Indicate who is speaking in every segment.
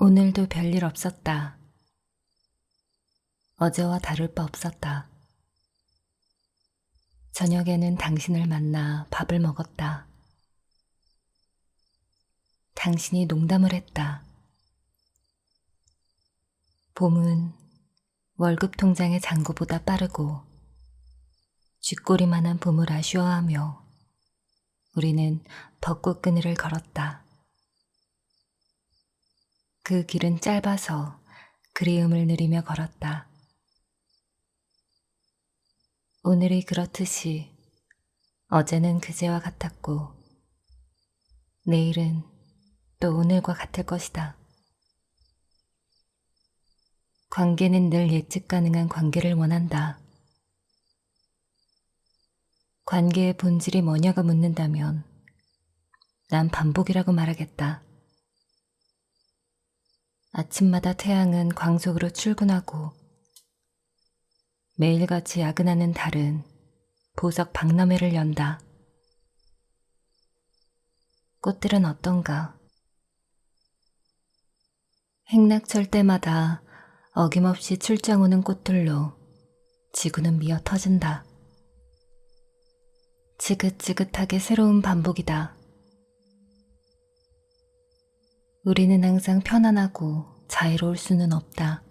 Speaker 1: 오늘도 별일 없었다. 어제와 다를 바 없었다. 저녁에는 당신을 만나 밥을 먹었다. 당신이 농담을 했다. 봄은 월급 통장의 잔고보다 빠르고 쥐꼬리만한 봄을 아쉬워하며 우리는 벚꽃 그늘을 걸었다. 그 길은 짧아서 그리움을 누리며 걸었다. 오늘이 그렇듯이 어제는 그제와 같았고 내일은 또 오늘과 같을 것이다. 관계는 늘 예측 가능한 관계를 원한다. 관계의 본질이 뭐냐고 묻는다면 난 반복이라고 말하겠다. 아침마다 태양은 광속으로 출근하고 매일같이 야근하는 달은 보석 박람회를 연다. 꽃들은 어떤가? 행락철 때마다 어김없이 출장 오는 꽃들로 지구는 미어 터진다. 지긋지긋하게 새로운 반복이다. 우리는 항상 편안하고 자유로울 수는 없다.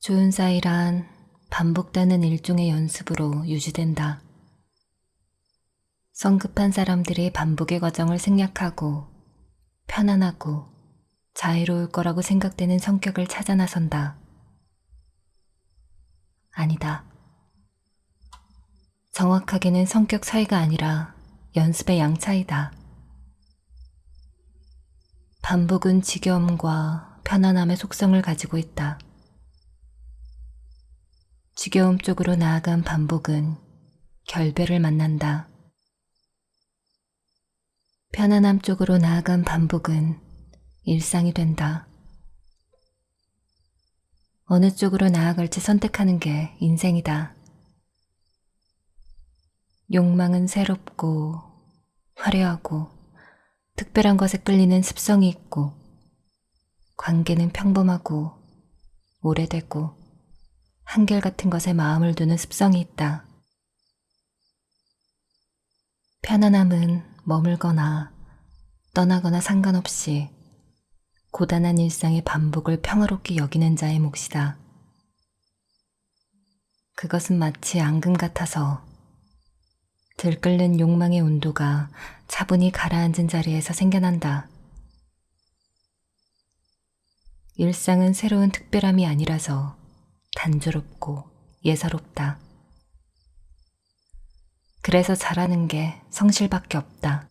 Speaker 1: 좋은 사이란 반복되는 일종의 연습으로 유지된다. 성급한 사람들이 반복의 과정을 생략하고 편안하고 자유로울 거라고 생각되는 성격을 찾아 나선다. 아니다. 정확하게는 성격 차이가 아니라 연습의 양 차이다. 반복은 지겨움과 편안함의 속성을 가지고 있다. 지겨움 쪽으로 나아간 반복은 결별을 만난다. 편안함 쪽으로 나아간 반복은 일상이 된다. 어느 쪽으로 나아갈지 선택하는 게 인생이다. 욕망은 새롭고 화려하고 특별한 것에 끌리는 습성이 있고 관계는 평범하고 오래되고 한결같은 것에 마음을 두는 습성이 있다. 편안함은 머물거나 떠나거나 상관없이 고단한 일상의 반복을 평화롭게 여기는 자의 몫이다. 그것은 마치 앙금 같아서 들끓는 욕망의 온도가 차분히 가라앉은 자리에서 생겨난다. 일상은 새로운 특별함이 아니라서 단조롭고 예사롭다. 그래서 잘하는 게 성실밖에 없다.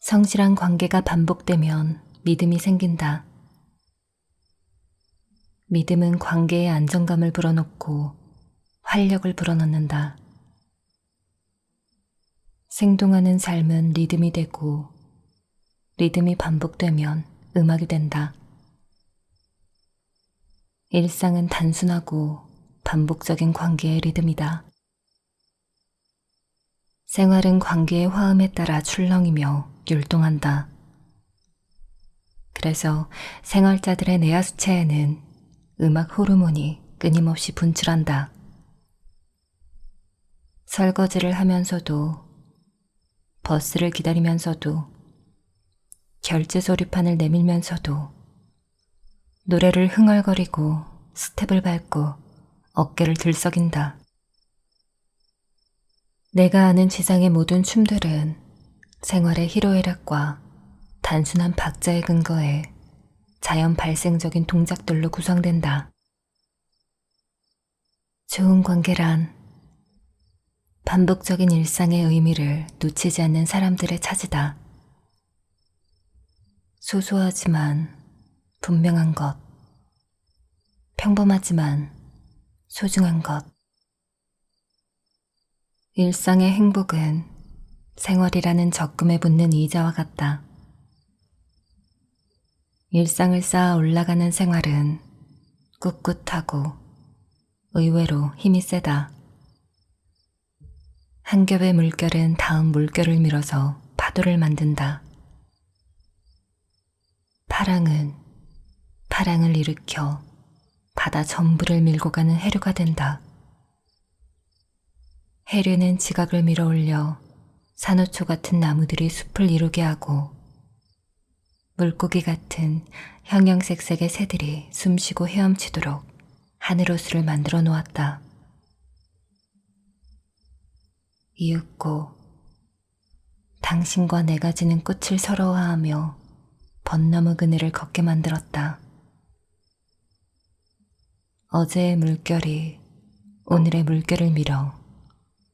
Speaker 1: 성실한 관계가 반복되면 믿음이 생긴다. 믿음은 관계에 안정감을 불어넣고 활력을 불어넣는다. 생동하는 삶은 리듬이 되고 리듬이 반복되면 음악이 된다. 일상은 단순하고 반복적인 관계의 리듬이다. 생활은 관계의 화음에 따라 출렁이며 율동한다. 그래서 생활자들의 내하수체에는 음악 호르몬이 끊임없이 분출한다. 설거지를 하면서도 버스를 기다리면서도 결제 소리판을 내밀면서도 노래를 흥얼거리고 스텝을 밟고 어깨를 들썩인다. 내가 아는 지상의 모든 춤들은 생활의 희로애락과 단순한 박자의 근거에 자연 발생적인 동작들로 구성된다. 좋은 관계란 반복적인 일상의 의미를 놓치지 않는 사람들의 차지다. 소소하지만 분명한 것. 평범하지만 소중한 것. 일상의 행복은 생활이라는 적금에 붙는 이자와 같다. 일상을 쌓아 올라가는 생활은 꿋꿋하고 의외로 힘이 세다. 한 겹의 물결은 다음 물결을 밀어서 파도를 만든다. 파랑은 파랑을 일으켜 바다 전부를 밀고 가는 해류가 된다. 해류는 지각을 밀어 올려 산호초 같은 나무들이 숲을 이루게 하고 물고기 같은 형형색색의 새들이 숨쉬고 헤엄치도록 하늘호수를 만들어 놓았다. 이윽고 당신과 내가 지는 꽃을 서러워하며 번너무 그늘을 걷게 만들었다. 어제의 물결이 오늘의 물결을 밀어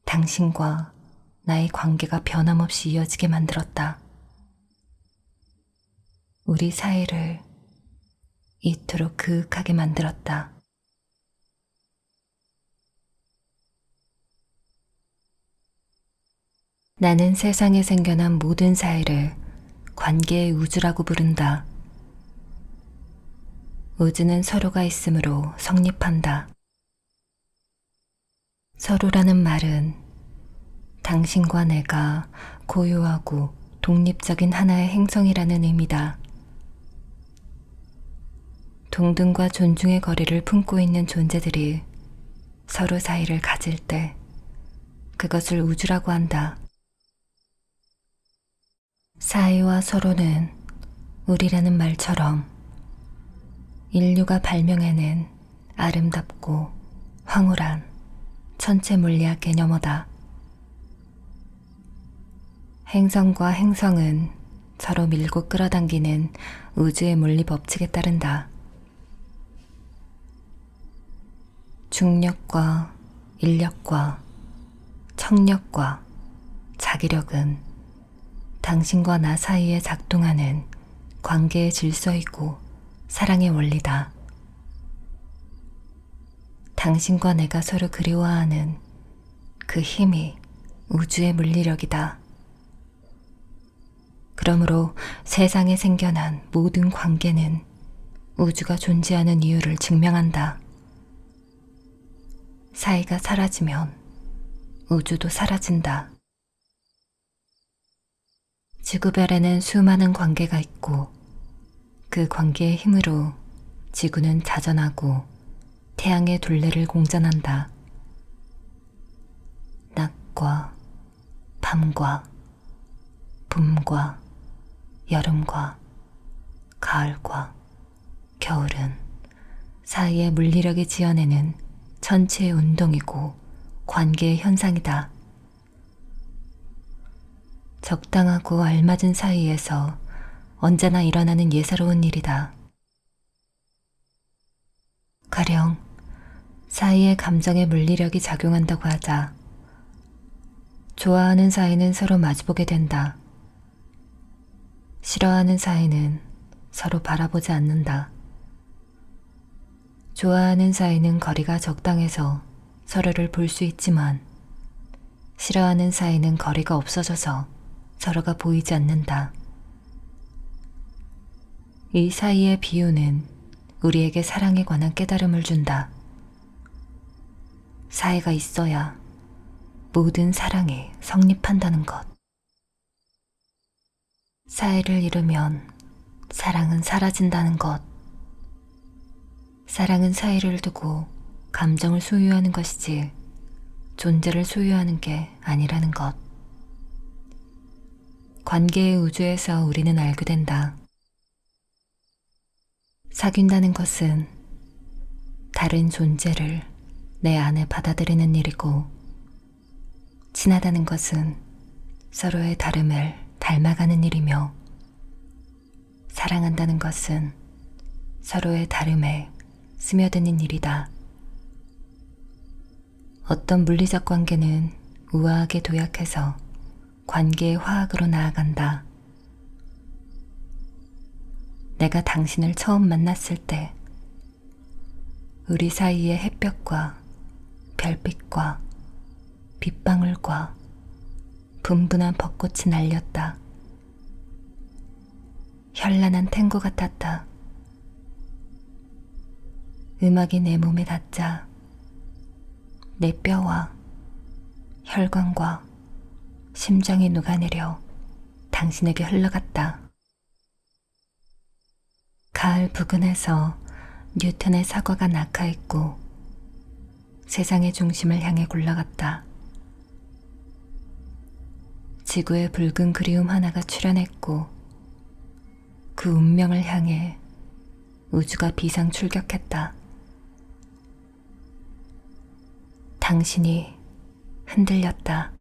Speaker 1: 당신과 나의 관계가 변함없이 이어지게 만들었다. 우리 사이를 이토록 그윽하게 만들었다. 나는 세상에 생겨난 모든 사이를 관계의 우주라고 부른다. 우주는 서로가 있으므로 성립한다. 서로라는 말은 당신과 내가 고유하고 독립적인 하나의 행성이라는 의미다. 동등과 존중의 거리를 품고 있는 존재들이 서로 사이를 가질 때 그것을 우주라고 한다. 사이와 서로는 우리라는 말처럼 인류가 발명해낸 아름답고 황홀한 천체 물리학 개념어다. 행성과 행성은 서로 밀고 끌어당기는 우주의 물리 법칙에 따른다. 중력과 인력과 청력과 자기력은 당신과 나 사이에 작동하는 관계의 질서이고 사랑의 원리다. 당신과 내가 서로 그리워하는 그 힘이 우주의 물리력이다. 그러므로 세상에 생겨난 모든 관계는 우주가 존재하는 이유를 증명한다. 사이가 사라지면 우주도 사라진다. 지구별에는 수많은 관계가 있고 그 관계의 힘으로 지구는 자전하고 태양의 둘레를 공전한다. 낮과 밤과 봄과 여름과 가을과 겨울은 사이의 물리력이 지어내는 전체의 운동이고 관계의 현상이다. 적당하고 알맞은 사이에서 언제나 일어나는 예사로운 일이다. 가령 사이의 감정의 물리력이 작용한다고 하자. 좋아하는 사이는 서로 마주보게 된다. 싫어하는 사이는 서로 바라보지 않는다. 좋아하는 사이는 거리가 적당해서 서로를 볼 수 있지만 싫어하는 사이는 거리가 없어져서 서로가 보이지 않는다. 이 사이의 비유는 우리에게 사랑에 관한 깨달음을 준다. 사이가 있어야 모든 사랑이 성립한다는 것. 사이를 잃으면 사랑은 사라진다는 것. 사랑은 사이를 두고 감정을 소유하는 것이지 존재를 소유하는 게 아니라는 것. 관계의 우주에서 우리는 알게 된다. 사귄다는 것은 다른 존재를 내 안에 받아들이는 일이고, 친하다는 것은 서로의 다름을 닮아가는 일이며, 사랑한다는 것은 서로의 다름에 스며드는 일이다. 어떤 물리적 관계는 우아하게 도약해서 관계의 화학으로 나아간다. 내가 당신을 처음 만났을 때, 우리 사이의 햇볕과 별빛과 빗방울과 분분한 벚꽃이 날렸다. 현란한 탱고 같았다. 음악이 내 몸에 닿자 내 뼈와 혈관과 심장이 녹아내려 당신에게 흘러갔다. 가을 부근에서 뉴턴의 사과가 낙하했고 세상의 중심을 향해 굴러갔다. 지구의 붉은 그리움 하나가 출현했고 그 운명을 향해 우주가 비상 출격했다. 당신이 흔들렸다.